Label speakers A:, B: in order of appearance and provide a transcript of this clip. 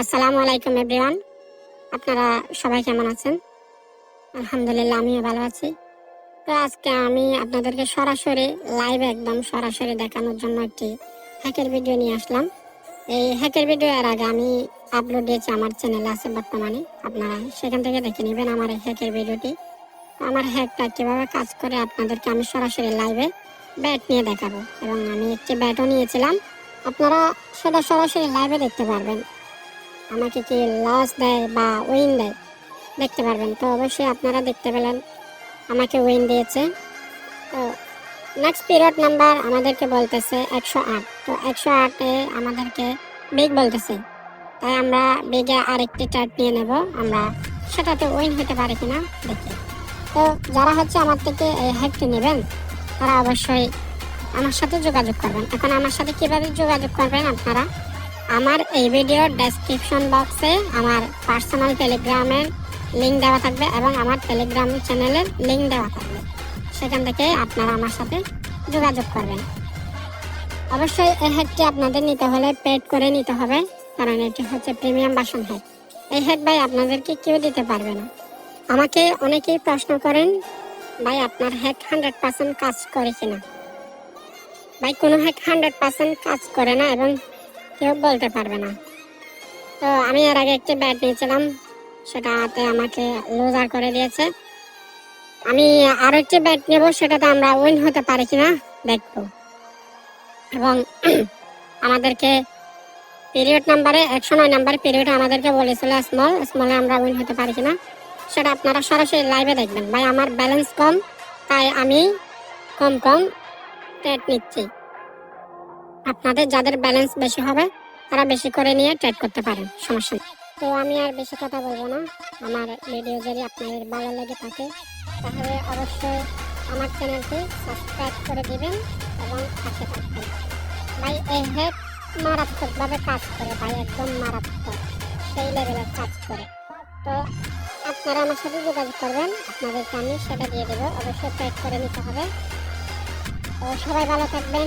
A: আসসালামু আলাইকুম, এভরিওয়ান। আপনারা সবাই কেমন আছেন? আলহামদুলিল্লাহ, আমিও ভালো আছি। তো আজকে আমি আপনাদেরকে সরাসরি লাইভে একদম সরাসরি দেখানোর জন্য একটি হ্যাকের ভিডিও নিয়ে আসলাম। এই হ্যাকের ভিডিও এর আগে আমি আপলোড দিয়েছি আমার চ্যানেলে আছে বর্তমানে। আপনারা সেখান থেকে দেখে নেবেন আমার এই হ্যাকের ভিডিওটি আমার হ্যাকটা কীভাবে কাজ করে আপনাদেরকে আমি সরাসরি লাইভে ব্যাট নিয়ে দেখাবো। এবং আমি একটি ব্যাটও নিয়েছিলাম। আপনারা সেটা সরাসরি লাইভে দেখতে পারবেন। আমাকে কি লস দেয় বা উইন দেয়? দেখতে পারবেন। তো অবশ্যই আপনারা দেখতে পেলেন। আমাকে উইন দিয়েছে। তো নেক্সট পিরিয়ড নাম্বার আমাদেরকে বলতেছে একশো আট। তো একশো আটে আমাদেরকে বিগ বলতেছে। তাই আমরা বিগে আরেকটি টার্ট নিয়ে নেব। আমরা সেটাতে উইন হতে পারে কিনা দেখি। তো যারা হচ্ছে আমার থেকে এই হ্যাকটি নেবেন, তারা অবশ্যই আমার সাথে যোগাযোগ করবেন। এখন আমার সাথে কীভাবে যোগাযোগ করবেন আপনারা? আমার এই ভিডিওর ডেসক্রিপশন বক্সে আমার পার্সোনাল টেলিগ্রামের লিঙ্ক দেওয়া থাকবে এবং আমার টেলিগ্রাম চ্যানেলের লিঙ্ক দেওয়া থাকবে। সেখান থেকে আপনারা আমার সাথে যোগাযোগ করবেন। অবশ্যই এই হেডটি আপনাদের নিতে হলে পেড করে নিতে হবে, কারণ এটি হচ্ছে প্রিমিয়াম বাসন হ্যাক এই হেড ভাই আপনাদেরকে কেউ দিতে পারবে না। আমাকে অনেকেই প্রশ্ন করেন, ভাই, আপনার হেড হান্ড্রেড পার্সেন্ট কাজ করে কিনা? ভাই, কোনো হেড হান্ড্রেড পার্সেন্ট কাজ করে না এবং কেউ বলতে পারবে না। তো আমি এর আগে একটি ব্যাট নিয়েছিলাম। সেটাতে আমাকে লুজার করে দিয়েছে। আমি আরও একটি ব্যাট নেব, সেটাতে আমরা উইন হতে পারি কিনা দেখব। এবং আমাদেরকে পিরিয়ড নাম্বারে একশো নয় নাম্বার পিরিয়ড আমাদেরকে বলেছিল স্মল স্মলে আমরা উইন হতে পারি কিনা। সেটা আপনারা সরাসরি লাইভে দেখবেন। ভাই, আমার ব্যালেন্স কম, তাই আমি কম কম ট্রেড নিচ্ছি। আপনাদের যাদের ব্যালেন্স বেশি হবে, তারা বেশি করে নিয়ে ট্রেড করতে পারেন, সমস্যা তো আমি আর বেশি কথা বলব না। আমার ভিডিও যদি আপনাদের ভালো লেগে থাকে, তাহলে অবশ্যই আমার চ্যানেলটি সাবস্ক্রাইব করে দিবেন এবং পাশে থাকবেন। ভাই, এই হেড মারাত্মকভাবে কাজ করে, ভাই, একদম মারাত্মক। সেই লেভেলের কাজ করে। তো আপনারা আমার সাথে যোগাযোগ করবেন, আপনাদেরকে আমি সেটা দিয়ে দেবো। অবশ্যই ট্রেড করে নিতে হবে। তো সবাই ভালো থাকবেন।